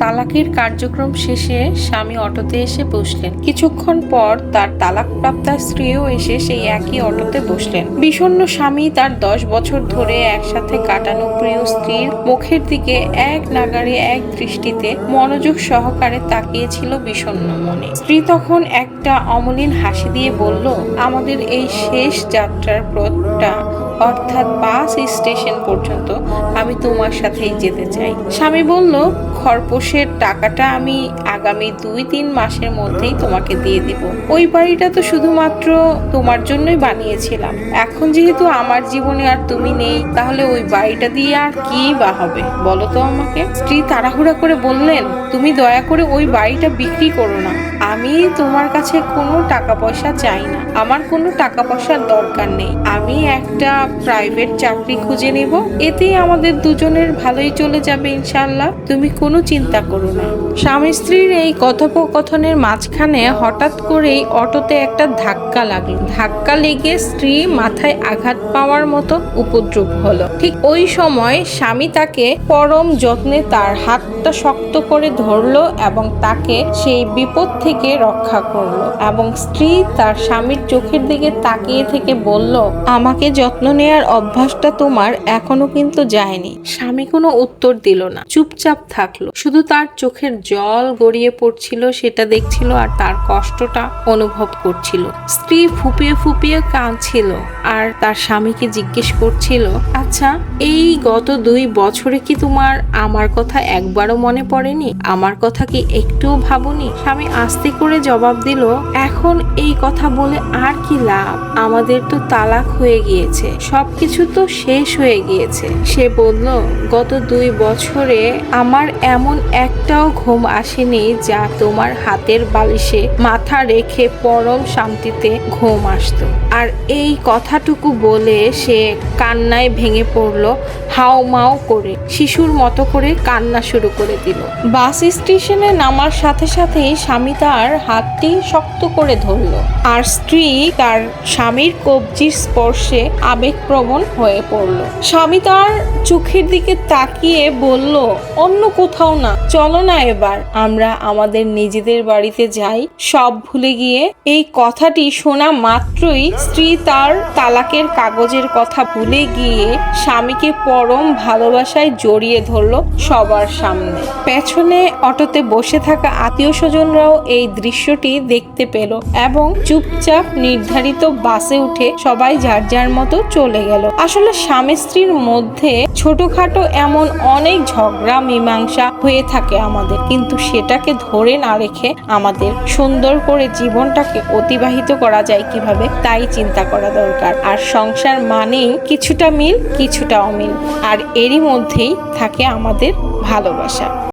তালাকের কার্যক্রম শেষে স্বামী অটোতে এসে বসলেন। কিছুক্ষণ পর তার তালাকপ্রাপ্তা স্ত্রীও এসে সেই একই অটোতে বসলেন। বিষণ্ন স্বামী তার দশ বছর ধরে একসাথে কাটানো প্রিয় স্ত্রীর মুখের দিকে এক নাগারে এক দৃষ্টিতে মনোযোগ সহকারে তাকিয়েছিল বিষণ্ন মনে। স্ত্রী তখন একটা অমলিন হাসি দিয়ে বলল, আমাদের এই শেষ যাত্রার পথটা, অর্থাৎ বাস স্টেশন পর্যন্ত, আমি তোমার সাথেই যেতে চাই। স্বামী বলল খরপোশের টাকাটা আমি আগামী দুই তিন মাসের মধ্যেই তোমাকে দিয়ে দিব। ওই বাড়িটা তো শুধুমাত্র তোমার জন্যই বানিয়েছিলাম। এখন যেহেতু আমার জীবনে আর তুমি নেই, তাহলে ওই বাড়িটা দিয়ে আর কি বা হবে? বলো তো আমাকে। স্ত্রী তাড়াহুড়া করে বললেন, তুমি দয়া করে ওই বাড়িটা বিক্রি করো না। আমি তোমার কাছে কোনো টাকা পয়সা চাই না। আমার কোনো টাকা পয়সার দরকার নেই। আমি একটা প্রাইভেট চাকরি খুঁজে নেব। এতেই আমাদের দুজনের ভালোই চলে যাবে ইনশাল্লাহ তুমি কোনো চিন্তা করো না। স্বামী স্ত্রীর এই কথোপকথনের মাঝখানে হঠাৎ করেই অটোতে একটা ধাক্কা লাগল। ধাক্কা লেগে স্ত্রী মাথায় আঘাত পাওয়ার মতো উপদ্রব হলো। ঠিক ওই সময় স্বামী তাকে পরম যত্নে তার হাতটা শক্ত করে ধরলো এবং তাকে সেই বিপদ থেকে রক্ষা করল এবং স্ত্রী তার স্বামীর চোখের দিকে তাকিয়ে থেকে বলল, আমাকে যত্ন নেয়ার অভ্যাসটা তোমার এখনও কিন্তু যায়নি। স্বামী কোনো উত্তর দিল না, চুপচাপ থাকল। শুধু তার চোখের জল গড়িয়ে পড়ছিল, সেটা দেখছিল আর তার কষ্টটা অনুভব করছিল। স্ত্রী ফুপিয়ে ফুপিয়ে কাঁদছিল আর তার স্বামীকে জিজ্ঞেস করছিল আচ্ছা এই গত দুই বছরে কি তোমার আমার কথা একবারও মনে পড়েনি? আমার কথা কি একটুও ভাবনি? স্বামী আস্তে করে জবাব দিল, এখন এই কথা বলে আর কি লাভ? আমাদের তো তালাক হয়ে গিয়েছে, সবকিছু তো শেষ হয়ে গিয়েছে। সে বলল, গত দুই বছরে আমার এমন একটাও ঘুম আসেনি যা তোমার হাতের বালিশে মাথা রেখে পরম শান্তিতে ঘুম আসতো। আর এই কথাটুকু বলে সে কান্নায় ভেঙে পড়ল হাও মাও করে, শিশুর মতো করে কান্না শুরু করে দিল। বাস স্টেশনে নামার সাথে সাথেই স্বামী তার হাতটি শক্ত করে ধরল। আর স্ত্রী তার স্বামীর কবজির স্পর্শে আবেগপ্রবণ হয়ে পড়ল। স্বামী তার চোখের দিকে তাকিয়ে বলল, অন্য কোথাও না, চলো না এবার, আমরা আমাদের নিজেদের বাড়িতে যাই, সব ভুলে গিয়ে এই কথাটি শোনা মাত্রই স্ত্রী তার তালাকের কাগজের কথা ভুলে গিয়ে স্বামীকে পরম ভালোবাসায় জড়িয়ে ধরলো সবার সামনে। পেছনে অটোতে বসে থাকা আত্মীয় স্বজনরাও এই দৃশ্যটি দেখতে পেল এবং চুপচাপ নির্ধারিত বাসে উঠে সবাই যার যার মতো চলে গেল। আসলে স্বামী স্ত্রীর মধ্যে ছোটখাটো এমন অনেক ঝগড়া, মীমাংসা হয়ে থাকে আমাদের, কিন্তু সেটাকে ধরে না রেখে আমাদের সুন্দর করে জীবনটাকে অতিবাহিত করা যায় কীভাবে, তাই চিন্তা করা দরকার। আর সংসার মানেই কিছুটা মিল, কিছুটা অমিল। আর এরই মধ্যেই থাকে আমাদের ভালোবাসা।